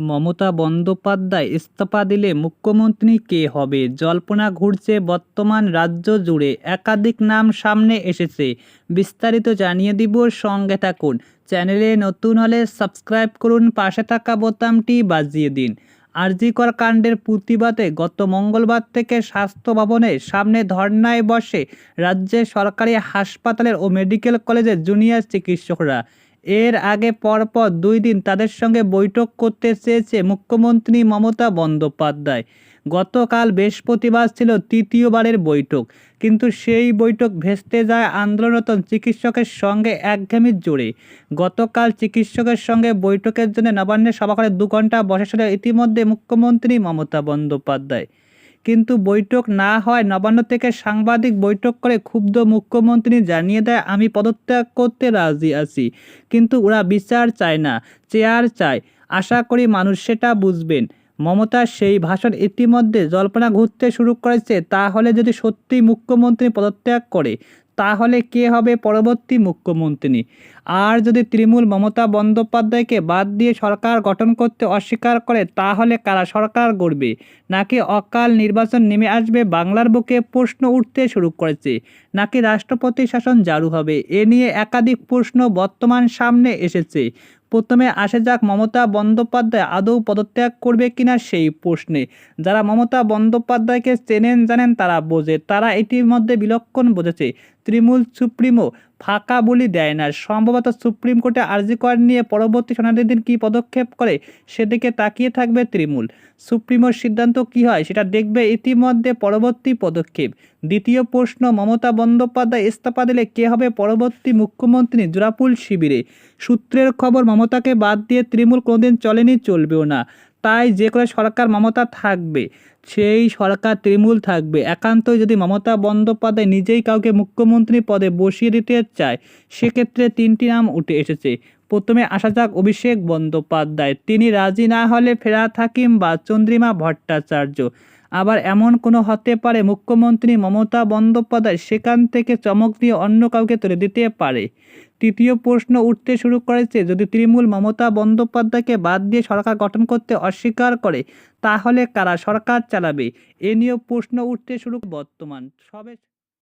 মমতা বন্দ্যোপাধ্যায় ইস্তফা দিলে মুখ্যমন্ত্রী কে হবে? জল্পনা ঘুরছে বর্তমান রাজ্য জুড়ে। একাধিক নাম সামনে এসেছে। বিস্তারিত জানিয়ে দিব সঙ্গে থাকুন। চ্যানেলে নতুন হলে সাবস্ক্রাইব করুন, পাশে থাকা বোতামটি বাজিয়ে দিন। আরজিকর কাণ্ডের প্রতিবাদে গত মঙ্গলবার থেকে স্বাস্থ্য ভবনের সামনে ধর্নায় বসে রাজ্যের সরকারি হাসপাতালের ও মেডিকেল কলেজের জুনিয়র চিকিৎসকরা। এর আগে পরপর দুই দিন তাদের সঙ্গে বৈঠক করতে চেয়েছে মুখ্যমন্ত্রী মমতা বন্দ্যোপাধ্যায়। গতকাল বৃহস্পতিবার ছিল তৃতীয়বারের বৈঠক, কিন্তু সেই বৈঠক ভেস্তে যায় আন্দোলনরত চিকিৎসকের সঙ্গে একঘেয়েমির জোরে গতকাল চিকিৎসকের সঙ্গে বৈঠকের জন্য নবান্নের সভাঘরে দু ঘণ্টা বসেছিল ইতিমধ্যে মুখ্যমন্ত্রী মমতা বন্দ্যোপাধ্যায়। কিন্তু বৈঠক না হয় নবান্ন থেকে সাংবাদিক বৈঠক করে ক্ষুব্ধ মুখ্যমন্ত্রী জানিয়ে দেয়, আমি পদত্যাগ করতে রাজি আছি, কিন্তু ওরা বিচার চায় না, চেয়ার চায়। আশা করি মানুষ সেটা বুঝবেন। মমতা সেই ভাষণ ইতিমধ্যে জল্পনা ঘুরতে শুরু করেছে। তাহলে যদি সত্যি মুখ্যমন্ত্রী পদত্যাগ করে তাহলে কে হবে পরবর্তী মুখ্যমন্ত্রী? আর যদি তৃণমূল মমতা বন্দ্যোপাধ্যায়কে বাদ দিয়ে সরকার গঠন করতে অস্বীকার করে, তাহলে কারা সরকার গড়বে? নাকি অকাল নির্বাচন নেমে আসবে, বাংলার বুকে প্রশ্ন উঠতে শুরু করেছে? নাকি রাষ্ট্রপতি শাসন জারু হবে? এ নিয়ে একাধিক প্রশ্ন বর্তমান সামনে এসেছে। প্রথমে আসে যাক মমতা বন্দ্যোপাধ্যায় আদৌ পদত্যাগ করবে কিনা সেই প্রশ্নে। যারা মমতা বন্দ্যোপাধ্যায়কে চেনেন জানেন তারা বোঝে, তারা এটির মধ্যে বিলক্ষণ বোঝেছে। তৃণমূল সুপ্রিমো ফাঁকা বলি দেয় না। সম্ভবত সুপ্রিম কোর্টে আর্জি কর নিয়ে পরবর্তী শুনানির দিন কী পদক্ষেপ করে সেদিকে তাকিয়ে থাকবে তৃণমূল। সুপ্রিমোর সিদ্ধান্ত কী হয় সেটা দেখবে ইতিমধ্যে পরবর্তী পদক্ষেপ। দ্বিতীয় প্রশ্ন, মমতা বন্দ্যোপাধ্যায় ইস্তফা দিলে কে হবে পরবর্তী মুখ্যমন্ত্রী জোড়াপুল শিবিরে? সূত্রের খবর, মমতাকে বাদ দিয়ে তৃণমূল কোনোদিন চলেনি, চলবেও না। তাই যে করে সরকার মমতা থাকবে, সেই সরকার তৃণমূল থাকবে। একান্তই যদি মমতা বন্দ্যোপাধ্যায় নিজেই কাউকে মুখ্যমন্ত্রী পদে বসিয়ে দিতে চায়, সেক্ষেত্রে তিনটি নাম উঠে এসেছে। প্রথমে আসা যাক অভিষেক বন্দ্যোপাধ্যায়। তিনি রাজি না হলে ফেরাত হাকিম বা চন্দ্রিমা ভট্টাচার্য। আবার এমন কোনো হতে পারে, মুখ্যমন্ত্রী মমতা বন্দ্যোপাধ্যায় সেখান থেকে চমক দিয়ে অন্য কাউকে তুলে দিতে পারে? তৃতীয় প্রশ্ন উঠতে শুরু করেছে, যদি তৃণমূল মমতা বন্দ্যোপাধ্যায়কে বাদ দিয়ে সরকার গঠন করতে অস্বীকার করে, তাহলে কারা সরকার চালাবে? এ নিয়েও প্রশ্ন উঠতে শুরু, বর্তমান সবে